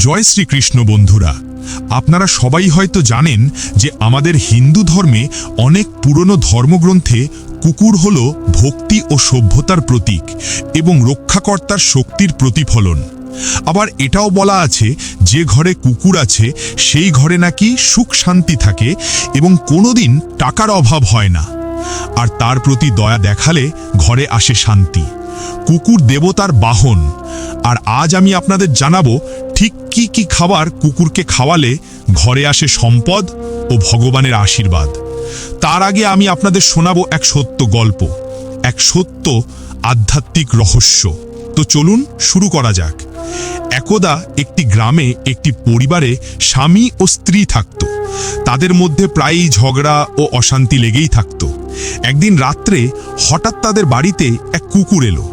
জয় শ্রীকৃষ্ণ বন্ধুরা। আপনারা সবাই হয়তো জানেন যে আমাদের হিন্দু ধর্মে অনেক পুরনো ধর্মগ্রন্থে কুকুর হল ভক্তি ও সভ্যতার প্রতীক এবং রক্ষাকর্তার শক্তির প্রতিফলন। আবার এটাও বলা আছে, যে ঘরে কুকুর আছে, সেই ঘরে নাকি সুখ শান্তি থাকে এবং কোনোদিন টাকার অভাব হয় না। আর তার প্রতি দয়া দেখালে ঘরে আসে শান্তি। কুকুর দেবতার বাহন। আর আজ আমি আপনাদের জানাব ঠিক কি কি খাবার কুকুরকে খাওয়ালে ঘরে আসে সম্পদ ও ভগবানের আশীর্বাদ। তার আগে আমি আপনাদের শোনাবো এক সত্য গল্প, এক সত্য আধ্যাত্মিক রহস্য। তো চলুন শুরু করা যাক। একদা একটি গ্রামে একটি পরিবারে স্বামী ও স্ত্রী থাকত। তাদের মধ্যে প্রায়ই ঝগড়া ও অশান্তি লেগেই থাকত। একদিন রাত্রে হঠাৎ তাদের বাড়িতে এক কুকুর এলো,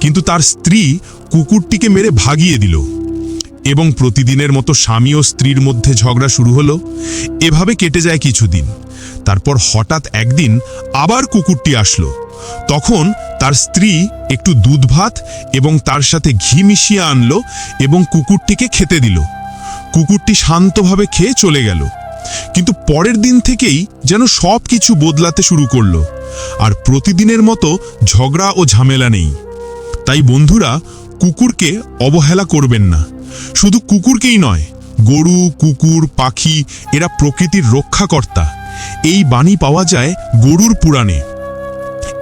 কিন্তু তার স্ত্রী কুকুরটিকে মেরে ভাগিয়ে দিল এবং প্রতিদিনের মতো স্বামী ও স্ত্রীর মধ্যে ঝগড়া শুরু হলো। এভাবে কেটে যায় কিছুদিন। তারপর হঠাৎ একদিন আবার কুকুরটি আসলো। তখন তার স্ত্রী একটু দুধ ভাত এবং তার সাথে ঘি মিশিয়ে আনলো এবং কুকুরটিকে খেতে দিল। কুকুরটি শান্তভাবে খেয়ে চলে গেল। কিন্তু পরের দিন থেকেই যেন সব কিছু বদলাতে শুরু করল। আর প্রতিদিনের মতো ঝগড়া ও ঝামেলা নেই। তাই বন্ধুরা, কুকুরকে অবহেলা করবেন না। শুধু কুকুরকেই নয়, গরু, কুকুর, পাখি, এরা প্রকৃতির রক্ষাকর্তা। এই বাণী পাওয়া যায় গরুর পুরাণে।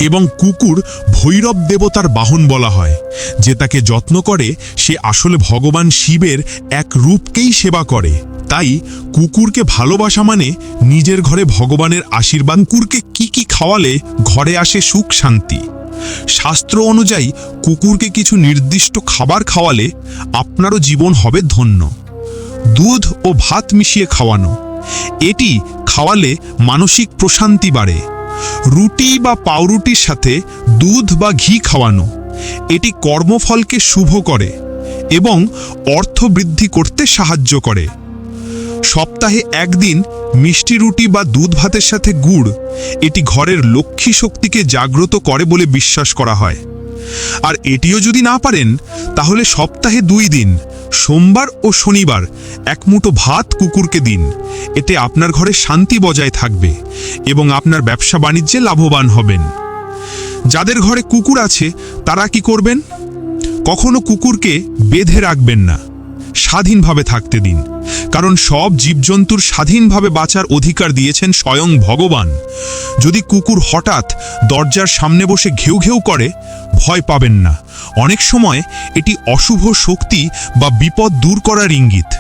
এবং কুকুর ভৈরব দেবতার বাহন বলা হয়, যে তাকে যত্ন করে সে আসলে ভগবান শিবের এক রূপকেই সেবা করে। তাই কুকুরকে ভালোবাসা মানে নিজের ঘরে ভগবানের আশীর্বাদ। কুকুরকে কি কি খাওয়ালে ঘরে আসে সুখ, শান্তি। শাস্ত্র অনুযায়ী কুকুরকে কিছু নির্দিষ্ট খাবার খাওয়ালে আপনারও জীবন হবে ধন্য। দুধ ও ভাত মিশিয়ে খাওয়ানো, এটি খাওয়ালে মানসিক প্রশান্তি বাড়ে। রুটি বা পাউরুটির সাথে দুধ বা ঘি খাওয়ানো, এটি কর্মফলকে শুভ করে এবং অর্থ বৃদ্ধি করতে সাহায্য করে। সপ্তাহে একদিন মিষ্টি রুটি বা দুধ ভাতের সাথে গুড়, এটি ঘরের লক্ষ্মী শক্তিকে জাগ্রত করে বলে বিশ্বাস করা হয়। আর এটিও যদি না পারেন, তাহলে সপ্তাহে দুই দিন, সোমবার ও শনিবার, এক মুঠো ভাত কুকুরকে দিন। এতে আপনার ঘরে শান্তি বজায় থাকবে এবং আপনার ব্যবসা বাণিজ্যে লাভবান হবেন। যাদের ঘরে কুকুর আছে, তারা কি করবেন? কখনো কুকুরকে বেঁধে রাখবেন না। স্বাধীনভাবে থাকতে দিন। কারণ সব জীবজন্তুর স্বাধীনভাবে বাঁচার অধিকার দিয়েছেন স্বয়ং ভগবান। যদি কুকুর হঠাৎ দরজার সামনে বসে ঘেউ ঘেউ করে, ভয় পাবেন না। অনেক সময় এটি অশুভ শক্তি বা বিপদ দূর করার ইঙ্গিত।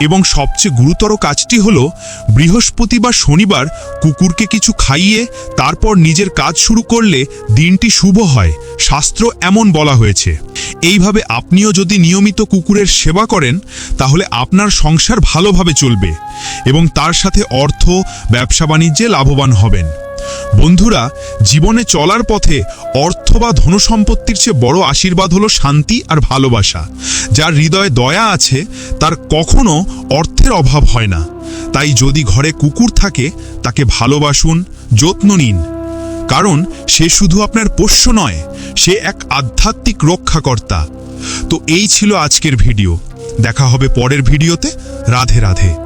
এবং সবচেয়ে গুরুতর কাজটি হল, বৃহস্পতি বা শনিবার কুকুরকে কিছু খাইয়ে তারপর নিজের কাজ শুরু করলে দিনটি শুভ হয়। শাস্ত্র এমন বলা হয়েছে। এইভাবে আপনিও যদি নিয়মিত কুকুরের সেবা করেন, তাহলে আপনার সংসার ভালোভাবে চলবে এবং তার সাথে অর্থ, ব্যবসা বাণিজ্যে লাভবান হবেন। বন্ধুরা, জীবনে চলার পথে অর্থ বা ধনসম্পত্তির চেয়ে বড় আশীর্বাদ হলো শান্তি আর ভালোবাসা। যার হৃদয়ে দয়া আছে, তার কখনো অর্থের অভাব হয় না। তাই যদি ঘরে কুকুর থাকে, তাকে ভালোবাসুন, যত্ন নিন। কারণ সে শুধু আপনার পোষ্য নয়, সে এক আধ্যাত্মিক রক্ষাকর্তা। তো এই ছিল আজকের ভিডিও। দেখা হবে পরের ভিডিওতে। রাধে রাধে।